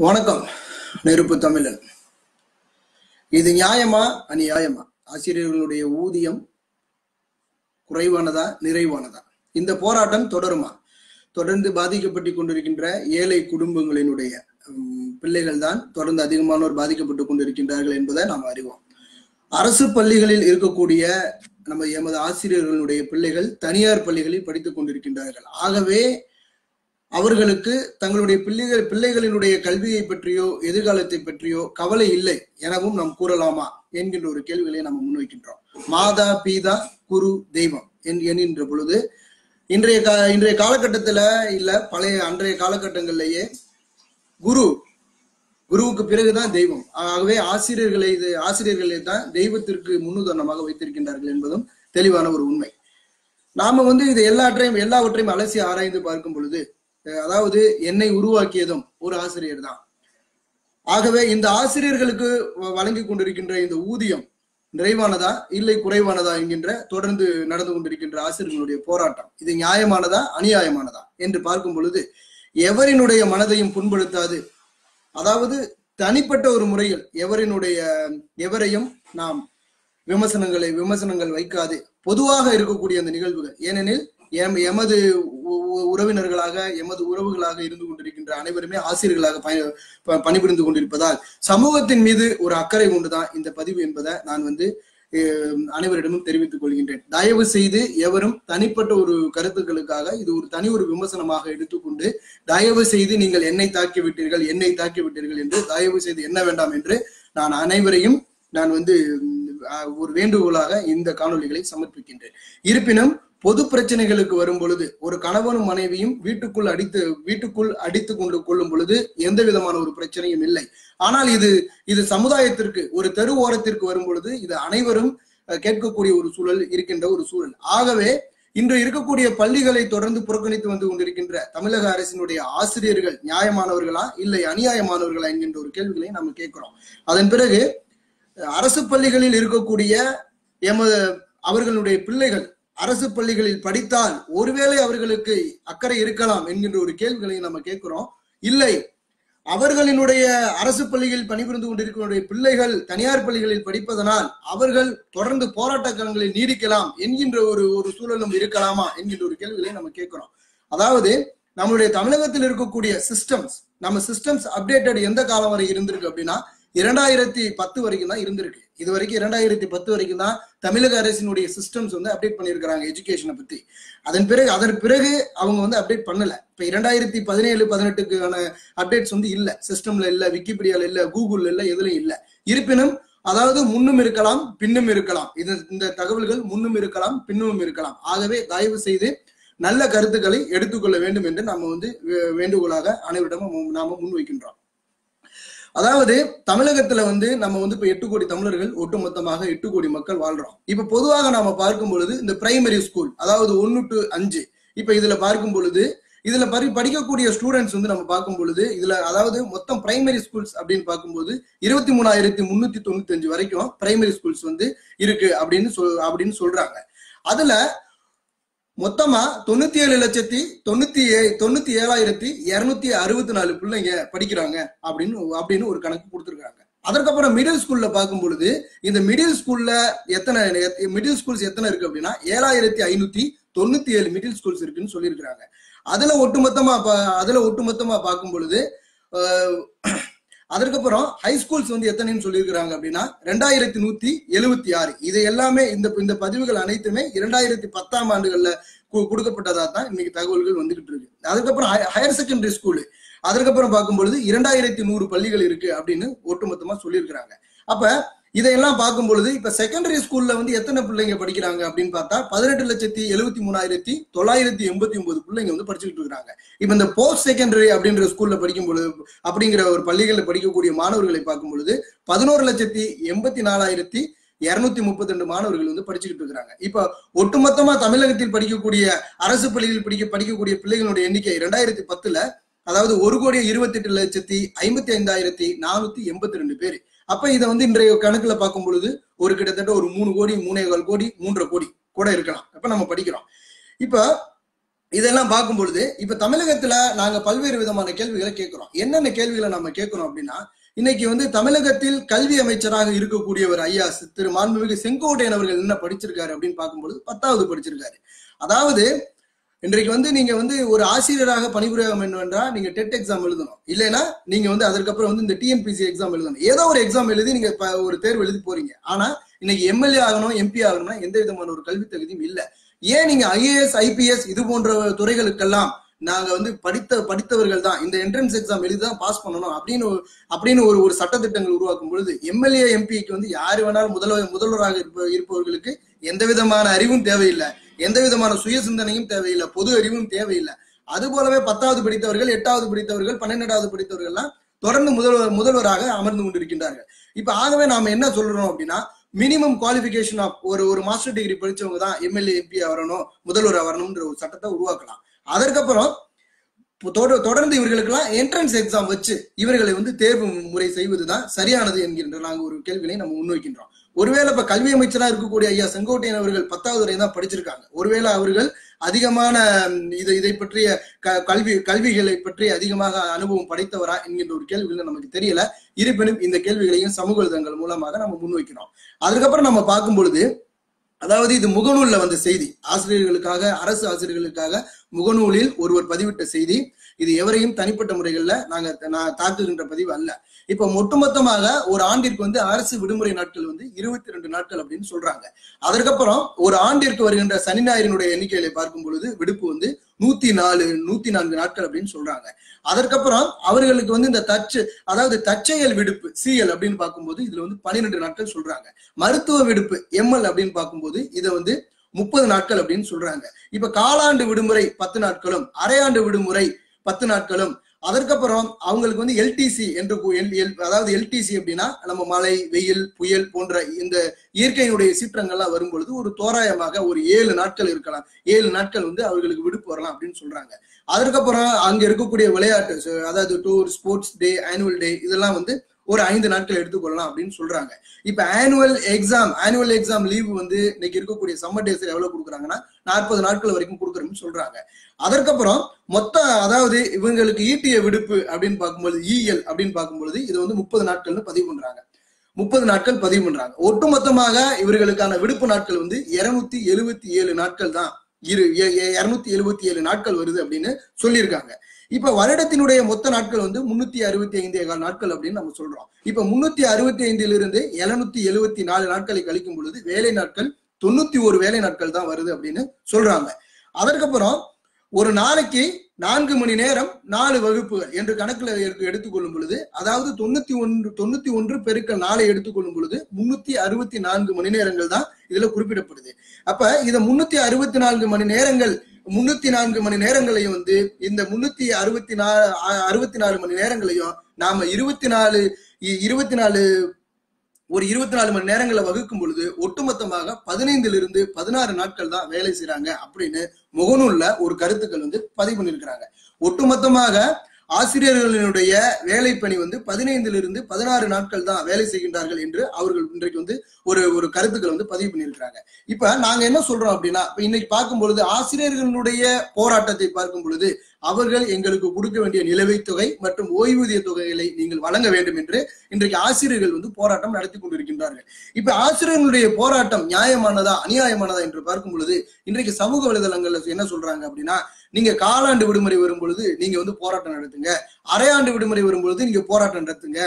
வணக்கம் நெருப்பு தமிழன் இது நியாயமா அநியாயமா? ஆசிரியர்களுடைய ஊதியம் குறைவானதா நிறைவானதா? இந்த போராட்டம் தொடருமா? தொடர்ந்து பாதிக்கப்பட்டு கொண்டிருக்கின்ற ஏழை குடும்பங்களினுடைய பிள்ளைகள் தான் தொடர்ந்து அதிகமானோர் பாதிக்கப்பட்டு கொண்டிருக்கின்றார்கள் என்பதை நாம் அறிவோம். அரசு பள்ளிகளில் இருக்கக்கூடிய நம்ம எமது ஆசிரியர்களுடைய பிள்ளைகள் தனியார் பள்ளிகளில் படித்துக் கொண்டிருக்கின்றார்கள். ஆகவே அவர்களுக்கு தங்களுடைய பிள்ளைகள் பிள்ளைகளினுடைய கல்வியை பற்றியோ எதிர்காலத்தை பற்றியோ கவலை இல்லை எனவும் நாம் கூறலாமா என்கின்ற ஒரு கேள்விகளை நாம் முன்வைக்கின்றோம். மாதா பீதா குரு தெய்வம் என்- என்கின்ற பொழுது இன்றைய கா இன்றைய காலகட்டத்துல இல்ல பழைய அன்றைய காலகட்டங்கள்லயே குரு குருவுக்கு பிறகுதான் தெய்வம். ஆகவே ஆசிரியர்களை இது ஆசிரியர்களை தான் தெய்வத்திற்கு முன்னுதாரணமாக வைத்திருக்கின்றார்கள் என்பதும் தெளிவான ஒரு உண்மை. நாம வந்து இது எல்லாற்றையும் எல்லாவற்றையும் அலசி ஆராய்ந்து பார்க்கும் பொழுது அதாவது என்னை உருவாக்கியதும் ஒரு ஆசிரியர் தான். ஆகவே இந்த ஆசிரியர்களுக்கு வ- வழங்கி கொண்டிருக்கின்ற இந்த ஊதியம் நிறைவானதா இல்லை குறைவானதா என்கின்ற தொடர்ந்து நடந்து கொண்டிருக்கின்ற ஆசிரியர்களுடைய போராட்டம். இது நியாயமானதா அநியாயமானதா என்று பார்க்கும் பொழுது எவரினுடைய மனதையும் புண்படுத்தாது. அதாவது தனிப்பட்ட ஒரு முறையில் எவரினுடைய எவரையும் நாம் விமர்சனங்களை விமர்சனங்கள் வைக்காது. பொதுவாக இருக்கக்கூடிய அந்த நிகழ்வுகள். ஏனெனில் எமது உ- உ- உறவினர்களாக எமது உறவுகளாக இருந்து கொண்டிருக்கின்ற அனைவருமே ஆசிரியர்களாக பணி ப- பணிபுரிந்து கொண்டிருப்பதால் சமூகத்தின் மீது ஒரு அக்கறை கொண்டுதான் இந்த பதிவு என்பதை நான் வந்து அனைவரிடமும் தெரிவித்துக் கொள்கின்றேன். தயவு செய்து எவரும் தனிப்பட்ட ஒரு கருத்துக்களுக்காக இது ஒரு தனி ஒரு விமர்சனமாக எடுத்துக்கொண்டு தயவு செய்து நீங்கள் என்னை தாக்கி விட்டீர்கள் என்னை தாக்கி விட்டீர்கள் என்று தயவு செய்து என்ன வேண்டாம் என்று நான் அனைவரையும் நான் வந்து ஒரு வேண்டுகோளாக இந்த காணொளிகளை சமர்ப்பிக்கின்றேன். இருப்பினும் பொது பிரச்சனைகளுக்கு வரும் பொழுது ஒரு கணவனும் மனைவியும் வீட்டுக்குள் அடித்து வீட்டுக்குள் அடித்து கொண்டு கொள்ளும் பொழுது எந்த விதமான ஒரு பிரச்சனையும் இல்லை. ஆனால் இது இது சமுதாயத்திற்கு ஒரு தெரு ஓரத்திற்கு வரும் பொழுது இது அனைவரும் கேட்கக்கூடிய ஒரு சூழல் இருக்கின்ற ஒரு சூழல். ஆகவே இன்று இருக்கக்கூடிய பள்ளிகளை தொடர்ந்து புறக்கணித்து வந்து கொண்டிருக்கின்ற தமிழக அரசினுடைய ஆசிரியர்கள் நியாயமானவர்களா இல்லை அநியாயமானவர்களா என்கின்ற ஒரு கேள்விகளை நம்ம கேட்கிறோம். அதன் பிறகு அரசு பள்ளிகளில் இருக்கக்கூடிய எமது அவர்களுடைய பிள்ளைகள் அரசு பள்ளிகளில் படித்தால் ஒருவேளை அவர்களுக்கு அக்கறை இருக்கலாம் என்கின்ற ஒரு கேள்விகளை நம்ம கேட்கிறோம். இல்லை அவர்களினுடைய அரசு பள்ளிகளில் பணிபுரிந்து கொண்டிருக்கிற பிள்ளைகள் தனியார் பள்ளிகளில் படிப்பதனால் அவர்கள் தொடர்ந்து போராட்ட களங்களில் நீடிக்கலாம் என்கின்ற ஒரு ஒரு சூழலும் இருக்கலாமா என்கின்ற ஒரு கேள்விகளை நம்ம கேட்கிறோம். அதாவது நம்மளுடைய தமிழகத்தில் இருக்கக்கூடிய சிஸ்டம்ஸ் நம்ம சிஸ்டம்ஸ் அப்டேட்டட் எந்த காலம் வரை இருந்திருக்கு அப்படின்னா இரண்டாயிரத்தி பத்து வரைக்கும் தான் இருந்திருக்கு. இது வரைக்கும் இரண்டாயிரத்தி பத்து வரைக்கும் தான் தமிழக அரசினுடைய சிஸ்டம்ஸ் வந்து அப்டேட் பண்ணியிருக்கிறாங்க எஜுகேஷனை பத்தி. அதன் பிறகு அதன் பிறகு அவங்க வந்து அப்டேட் பண்ணல. இப்ப இரண்டாயிரத்தி பதினேழு பதினெட்டுக்கான அப்டேட்ஸ் வந்து இல்ல. சிஸ்டம்ல இல்ல விக்கிபீடியால இல்ல கூகுள் இல்ல எதுலயும் இல்ல. இருப்பினும் அதாவது முன்னும் இருக்கலாம் பின்னும் இருக்கலாம். இது இந்த தகவல்கள் முன்னும் இருக்கலாம் பின்னும் இருக்கலாம். ஆகவே தயவு செய்து நல்ல கருத்துக்களை எடுத்துக்கொள்ள வேண்டும் என்று நாம வந்து வேண்டுகோளாக அனைவரிடமும் நாம முன்வைக்கின்றோம். அதாவது தமிழகத்துல வந்து நம்ம வந்து இப்ப எட்டு கோடி தமிழர்கள் ஒட்டுமொத்தமாக எட்டு கோடி மக்கள் வாழ்றோம். இப்ப பொதுவாக நாம பார்க்கும் பொழுது இந்த பிரைமரி ஸ்கூல் அதாவது ஒன்னு டு அஞ்சு இப்ப இதுல பார்க்கும் பொழுது இதுல படி படிக்கக்கூடிய ஸ்டூடெண்ட்ஸ் வந்து நம்ம பார்க்கும் பொழுது இதுல அதாவது மொத்தம் பிரைமரி ஸ்கூல்ஸ் அப்படின்னு பார்க்கும்போது இருபத்தி மூணாயிரத்தி முன்னூத்தி தொண்ணூத்தி அஞ்சு வரைக்கும் பிரைமரி ஸ்கூல்ஸ் வந்து இருக்கு அப்படின்னு சொல் அப்படின்னு சொல்றாங்க. அதுல மொத்தமா தொண்ணூத்தி ஏழு லட்சத்தி தொண்ணூத்தி ஏ தொண்ணூத்தி ஏழாயிரத்தி இருநூத்தி அறுபத்தி நாலு பிள்ளைங்க படிக்கிறாங்க அப்படின்னு அப்படின்னு ஒரு கணக்கு கொடுத்துருக்காங்க. அதற்கப்புறம் மிடில் ஸ்கூல்ல பார்க்கும் பொழுது இந்த மிடில் ஸ்கூல்ல எத்தனை மிடில் ஸ்கூல்ஸ் எத்தனை இருக்கு அப்படின்னா ஏழாயிரத்தி ஐநூத்தி தொண்ணூத்தி ஏழு மிடில் ஸ்கூல்ஸ் இருக்குன்னு சொல்லியிருக்கிறாங்க. அதுல ஒட்டுமொத்தமா பா- அதுல ஒட்டுமொத்தமா பார்க்கும் பொழுது அதற்கப்புறம் ஹை ஸ்கூல்ஸ் வந்து எத்தனைன்னு சொல்லியிருக்கிறாங்க அப்படின்னா ரெண்டாயிரத்தி நூத்தி எழுபத்தி ஆறு. இது எல்லாமே இந்த இந்த பதிவுகள் அனைத்துமே இரண்டாயிரத்தி பத்தாம் ஆண்டுகள்ல கொடுக்கப்பட்டதா தான் இன்னைக்கு தகவல்கள் வந்துகிட்டு இருக்கு. அதுக்கப்புறம் ஹையர் செகண்டரி ஸ்கூலு அதற்கப்புறம் பார்க்கும்பொழுது இரண்டாயிரத்தி நூறு பள்ளிகள் இருக்கு அப்படின்னு ஒட்டுமொத்தமா சொல்லியிருக்கிறாங்க. அப்ப இதையெல்லாம் பார்க்கும் பொழுது இப்ப செகண்டரி ஸ்கூல்ல வந்து எத்தனை பிள்ளைங்க படிக்கிறாங்க அப்படின்னு பார்த்தா பதினெட்டு லட்சத்தி எழுபத்தி மூணாயிரத்தி தொள்ளாயிரத்தி எண்பத்தி ஒன்பது பிள்ளைங்க வந்து படிச்சுக்கிட்டு இருக்காங்க இப்ப இந்த போஸ்ட் செகண்டரி அப்படின்ற ஸ்கூல்ல படிக்கும் பொழுது அப்படிங்கிற ஒரு பள்ளிகளில் படிக்கக்கூடிய மாணவர்களை பார்க்கும் பொழுது பதினோரு லட்சத்தி எண்பத்தி நாலாயிரத்தி இருநூத்தி முப்பத்தி ரெண்டு மாணவர்கள் வந்து படிச்சுக்கிட்டு இருக்கிறாங்க. இப்ப ஒட்டுமொத்தமா தமிழகத்தில் படிக்கக்கூடிய அரசு பள்ளிகளில் படிக்க படிக்கக்கூடிய பிள்ளைகளுடைய எண்ணிக்கை இரண்டாயிரத்தி பத்துல அதாவது ஒரு கோடி இருபத்தி எட்டு லட்சத்தி ஐம்பத்தி ஐந்தாயிரத்தி நானூத்தி எண்பத்தி ரெண்டு பேர். அப்ப இதை வந்து இன்றைய கணக்குல பார்க்கும் பொழுது ஒரு கிட்டத்தட்ட ஒரு மூணு கோடி மூணே கால் கோடி மூன்றரை கோடி கூட இருக்கலாம். அப்ப நம்ம படிக்கிறோம். இப்ப இதெல்லாம் பார்க்கும் பொழுது இப்ப தமிழகத்துல நாங்க பல்வேறு விதமான கேள்விகளை கேட்கிறோம். என்னென்ன கேள்விகளை நம்ம கேட்கிறோம் அப்படின்னா இன்னைக்கு வந்து தமிழகத்தில் கல்வி அமைச்சராக இருக்கக்கூடியவர் ஐயா திரு மாண்புமிகு செங்கோட்டையன் அவர்கள் என்ன படிச்சிருக்காரு அப்படின்னு பார்க்கும்பொழுது பத்தாவது படிச்சிருக்காரு. அதாவது இன்றைக்கு வந்து நீங்க வந்து ஒரு ஆசிரியராக பணிபுரிய வேண்டும் என்றால் நீங்க டெட் எக்ஸாம் எழுதணும். இல்லைன்னா நீங்க வந்து அதுக்கப்புறம் வந்து இந்த டிஎன்பிசி எக்ஸாம் எழுதணும். ஏதோ ஒரு எக்ஸாம் எழுதி நீங்க ஒரு தேர்வு எழுதி போறீங்க. ஆனா இன்னைக்கு எம்எல்ஏ ஆகணும் எம்பி ஆகணும்னா எந்த விதமான ஒரு கல்வி தகுதியும் இல்லை. ஏன் நீங்க ஐஏஎஸ் ஐபிஎஸ் இது போன்ற துறைகளுக்கெல்லாம் நாங்க வந்து படித்த படித்தவர்கள் தான் இந்த என்ட்ரன்ஸ் எக்ஸாம் எழுதி தான் பாஸ் பண்ணணும் அப்படின்னு ஒரு- அப்படின்னு ஒரு ஒரு சட்டத்திட்டங்கள் உருவாக்கும் பொழுது எம்எல்ஏ எம்பிக்கு வந்து யாரு வேணாலும் முதல்வர் முதல்வராக இருப்ப இருப்பவர்களுக்கு எந்த விதமான அறிவும் தேவையில்லை. எந்த விதமான சுய சிந்தனையும் தேவையில்லை பொது அறிவும் தேவையில்லை. அது போலவே பத்தாவது படித்தவர்கள் எட்டாவது படித்தவர்கள் பன்னிரெண்டாவது படித்தவர்கள்லாம் தொடர்ந்து முதல்வர் முதல்வராக அமர்ந்து கொண்டிருக்கின்றார்கள். இப்ப ஆகவே நாம என்ன சொல்றோம் அப்படின்னா மினிமம் குவாலிபிகேஷன் ஆஃப் ஒரு ஒரு மாஸ்டர் டிகிரி படிச்சவங்க தான் எம்எல்ஏ எம்பி வரணும் முதல்வர் வரணும்ன்ற ஒரு சட்டத்தை உருவாக்கலாம். அதற்கப்புறம் இப்போ தொடர்ந்து இவர்களுக்கெல்லாம் என்ட்ரன்ஸ் எக்ஸாம் வச்சு இவர்களை வந்து தேர்வு முறை செய்வதுதான் சரியானது என்கின்ற நாங்கள் ஒரு கேள்வியை நம்ம முன்வைக்கின்றோம். ஒருவேளை இப்ப கல்வி அமைச்சராக இருக்கக்கூடிய ஐயா செங்கோட்டையன் அவர்கள் பத்தாவது வரை தான் படிச்சிருக்காங்க. ஒருவேளை அவர்கள் அதிகமான இதை இதை பற்றிய க- கல்வி கல்விகளை பற்றி அதிகமாக அனுபவம் படைத்தவரா என்கின்ற ஒரு கேள்விகள் நமக்கு தெரியல. இருப்பினும் இந்த கேள்விகளையும் சமூக வலைதளங்கள் மூலமாக நம்ம முன்வைக்கிறோம். அதுக்கப்புறம் நம்ம பார்க்கும் பொழுது அதாவது இது முகநூல்ல வந்த செய்தி. ஆசிரியர்களுக்காக அரசு ஆசிரியர்களுக்காக முகநூலில் ஒருவர் பதிவிட்ட செய்தி. இது எவரையும் தனிப்பட்ட முறைகள்ல நாங்க நான் தாக்குகின்ற பதிவு அல்ல. இப்ப ஒட்டுமொத்தமாக ஒரு ஆண்டிற்கு வந்து அரசு விடுமுறை நாட்கள் வந்து இருபத்தி ரெண்டு நாட்கள் அப்படின்னு சொல்றாங்க. அதற்கப்புறம் ஒரு ஆண்டிற்கு வருகின்ற சனி ஞாயிறினுடைய எண்ணிக்கைகளை பார்க்கும் பொழுது விடுப்பு வந்து நூத்தி நாலு நூத்தி நான்கு நாட்கள் அப்படின்னு சொல்றாங்க. அதற்கப்புறம் அவர்களுக்கு வந்து இந்த தச்சு அதாவது தச்சையல் விடுப்பு சிஎல் அப்படின்னு பார்க்கும்போது இதுல வந்து பன்னிரெண்டு நாட்கள் சொல்றாங்க. மருத்துவ விடுப்பு எம்எல் அப்படின்னு பார்க்கும்போது இதை வந்து முப்பது நாட்கள் அப்படின்னு சொல்றாங்க. இப்ப காலாண்டு விடுமுறை பத்து நாட்களும் அரையாண்டு விடுமுறை பத்து நாட்களும். அதற்கப்புறம் அவங்களுக்கு வந்து எல்டிசி என்று எல்- எல்- அதாவது எல்டிசி அப்படின்னா நம்ம மழை வெயில் புயல் போன்ற இந்த இயற்கையினுடைய சீற்றங்கள்லாம் வரும் பொழுது ஒரு தோராயமாக ஒரு ஏழு நாட்கள் இருக்கலாம். ஏழு நாட்கள் வந்து அவர்களுக்கு விடுப்பு வரலாம் அப்படின்னு சொல்றாங்க. அதற்கப்புறம் அங்க இருக்கக்கூடிய விளையாட்டு அதாவது tour sports day annual day இதெல்லாம் வந்து ஒரு ஐந்து நாட்கள் எடுத்துக்கொள்ளலாம் அப்படின்னு சொல்றாங்க. இப்ப annual exam annual exam leave வந்து இன்னைக்கு இருக்கக்கூடிய சம்மர் டேஸ்ல எவ்வளவு கொடுக்குறாங்கன்னா நாற்பது நாட்கள் வரைக்கும் கொடுக்குறோம்னு சொல்றாங்க. அதற்கப்புறம் மொத்த அதாவது இவங்களுக்கு ஈட்டிய விடுப்பு அப்படின்னு பார்க்கும்போது இஎல் அப்படின்னு பார்க்கும்பொழுது இது வந்து முப்பது நாட்கள்னு பதிவு பண்றாங்க. முப்பது நாட்கள் பதிவு பண்றாங்க. ஒட்டுமொத்தமாக இவர்களுக்கான விடுப்பு நாட்கள் வந்து இருநூத்தி எழுபத்தி ஏழு நாட்கள் தான். இரு இருநூத்தி எழுபத்தி ஏழு நாட்கள் வருது அப்படின்னு சொல்லியிருக்காங்க. இப்ப வருடத்தினுடைய மொத்த நாட்கள் வந்து முன்னூத்தி அறுபத்தி ஐந்து நாட்கள் அப்படின்னு நம்ம சொல்றோம். இப்ப முன்னூத்தி அறுபத்தி ஐந்திலிருந்து எழுநூத்தி எழுபத்தி நாலு நாட்களை கழிக்கும் பொழுது வேலை நாட்கள் தொண்ணூத்தி ஒரு வேலை நாட்கள் தான் வருது அப்படின்னு சொல்றாங்க. அதற்கப்புறம் ஒரு நாளைக்கு நான்கு மணி நேரம் நாலு வகுப்புகள் என்று கணக்குல எடுத்துக்கொள்ளும் பொழுது அதாவது தொண்ணூத்தி ஒன்று தொண்ணூத்தி ஒன்று பெருக்கல் நாளை எடுத்துக்கொள்ளும் பொழுது முன்னூத்தி அறுபத்தி நான்கு மணி நேரங்கள் தான் இதுல குறிப்பிடப்படுது. அப்ப இதை முன்னூத்தி அறுபத்தி நான்கு மணி நேரங்கள் முன்னூத்தி நான்கு மணி நேரங்களையும் வந்து இந்த முன்னூத்தி அறுபத்தி நாலு அறுபத்தி நாலு மணி நேரங்களையும் நாம இருபத்தி நாலு இ- இருபத்தி நாலு ஒரு இருபத்தி நாலு மணி நேரங்களை வகுக்கும் பொழுது ஒட்டுமொத்தமாக பதினைந்துல இருந்து பதினாறு நாட்கள் தான் வேலை செய்யறாங்க அப்படின்னு முகநூல்ல ஒரு கருத்துக்கள் வந்து பதிவு பண்ணியிருக்கிறாங்க. ஒட்டுமொத்தமாக ஆசிரியர்களினுடைய வேலை பணி வந்து பதினைந்துல இருந்து பதினாறு நாட்கள் தான் வேலை செய்கின்றார்கள் என்று அவர்கள் இன்றைக்கு வந்து ஒரு ஒரு கருத்துக்கள் வந்து பதிவு பண்ணியிருக்கிறாங்க. இப்ப நாங்க என்ன சொல்றோம் அப்படின்னா இப்ப இன்னைக்கு பார்க்கும் பொழுது ஆசிரியர்களுடைய போராட்டத்தை பார்க்கும் பொழுது அவர்கள் எங்களுக்கு கொடுக்க வேண்டிய நிலுவைத் தொகை மற்றும் ஓய்வூதிய தொகைகளை நீங்கள் வழங்க வேண்டும் என்று இன்றைக்கு ஆசிரியர்கள் வந்து போராட்டம் நடத்தி கொண்டிருக்கின்றார்கள். இப்ப ஆசிரியர்களுடைய போராட்டம் நியாயமானதா அநியாயமானதா என்று பார்க்கும் பொழுது இன்றைக்கு சமூக வலைதளங்கள்ல என்ன சொல்றாங்க அப்படின்னா நீங்க காலாண்டு விடுமுறை வரும் பொழுது நீங்க வந்து போராட்டம் நடத்துங்க. அரையாண்டு விடுமுறை வரும்பொழுது நீங்க போராட்டம் நடத்துங்க.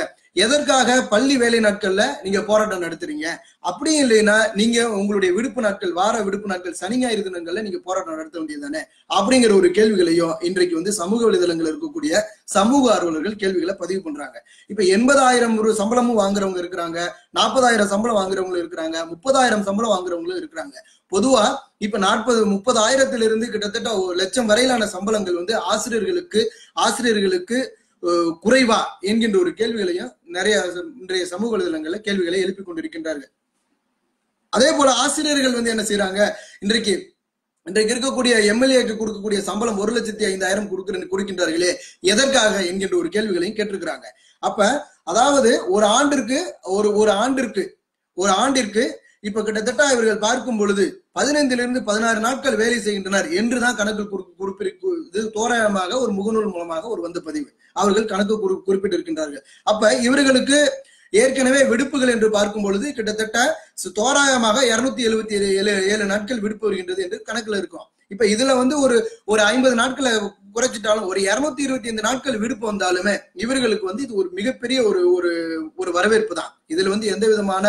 எதற்காக? பள்ளி வேலை நாட்கள்ல நீங்க போராட்டம் நடத்துறீங்க. அப்படி இல்லைன்னா நீங்க உங்களுடைய விடுப்பு நாட்கள் வார விடுப்பு நாட்கள் சனி ஞாயிறு தினங்கள்ல நீங்க போராட்டம் நடத்த வேண்டியது தானே அப்படிங்கிற ஒரு கேள்விகளையும் இன்றைக்கு வந்து சமூக வலைதளங்கள் இருக்கக்கூடிய சமூக ஆர்வலர்கள் கேள்விகளை பதிவு பண்றாங்க. இப்ப எண்பதாயிரம் ஒரு சம்பளமும் வாங்குறவங்க இருக்கிறாங்க நாற்பதாயிரம் சம்பளம் வாங்குறவங்களும் இருக்கிறாங்க முப்பதாயிரம் சம்பளம் வாங்குறவங்களும் இருக்கிறாங்க. பொதுவா இப்ப நாற்பது முப்பதாயிரத்துல இருந்து கிட்டத்தட்ட ஒரு லட்சம் வரையிலான சம்பளங்கள் வந்து ஆசிரியர்களுக்கு ஆசிரியர்களுக்கு குறைவா என்கின்ற ஒரு கேள்விகளையும் நிறைய இன்றைய சமூக வலைதளங்கள்ல கேள்விகளை எழுப்பிக் கொண்டிருக்கின்றார்கள். அதே போல ஆசிரியர்கள் வந்து என்ன செய்யறாங்க இன்றைக்கு இன்றைக்கு இருக்கக்கூடிய எம்எல்ஏக்கு கொடுக்கக்கூடிய சம்பளம் ஒரு லட்சத்தி ஐந்தாயிரம் கொடுக்கிற கொடுக்கின்றார்களே எதற்காக என்கின்ற ஒரு கேள்விகளையும் கேட்டிருக்கிறாங்க. அப்ப அதாவது ஒரு ஆண்டிற்கு ஒரு ஒரு ஆண்டிற்கு ஒரு ஆண்டிற்கு இப்ப கிட்டத்தட்ட இவர்கள் பார்க்கும் பொழுது பதினைந்திலிருந்து பதினாறு நாட்கள் வேலை செய்கின்றனர் என்றுதான் கணக்கு குறிப்பிட்டு இது தோராயமாக ஒரு முகநூல் மூலமாக ஒரு வந்த பதிவு. அவர்கள் கணக்கு குறிப்பிட்டிருக்கின்றார்கள். அப்ப இவர்களுக்கு ஏற்கனவே விடுப்புகள் என்று பார்க்கும் பொழுது கிட்டத்தட்ட சு- தோராயமாக இருநூத்தி எழுபத்தி ஏழு ஏழு நாட்கள் விடுப்பு வருகின்றது என்று கணக்குல இருக்கும். இப்ப இதுல வந்து ஒரு ஒரு ஐம்பது நாட்களை குறைச்சிட்டாலும் ஒரு இருநூத்தி இருபத்தி ஐந்து நாட்கள் விடுப்பு வந்தாலுமே இவர்களுக்கு வந்து இது ஒரு மிகப்பெரிய ஒரு ஒரு ஒரு வரவேற்பு தான். இதுல வந்து எந்த விதமான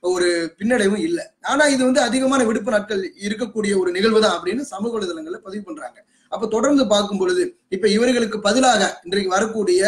ஒரு பின்னடைவும் இல்லை. ஆனா இது வந்து அதிகமான விடுப்பு நாட்கள் இருக்கக்கூடிய ஒரு நிகழ்வு தான் அப்படின்னு சமூக வலைதளங்கள்ல பதிவு பண்றாங்க. அப்ப தொடர்ந்து பார்க்கும் பொழுது இப்ப இவர்களுக்கு பதிலாக இன்றைக்கு வரக்கூடிய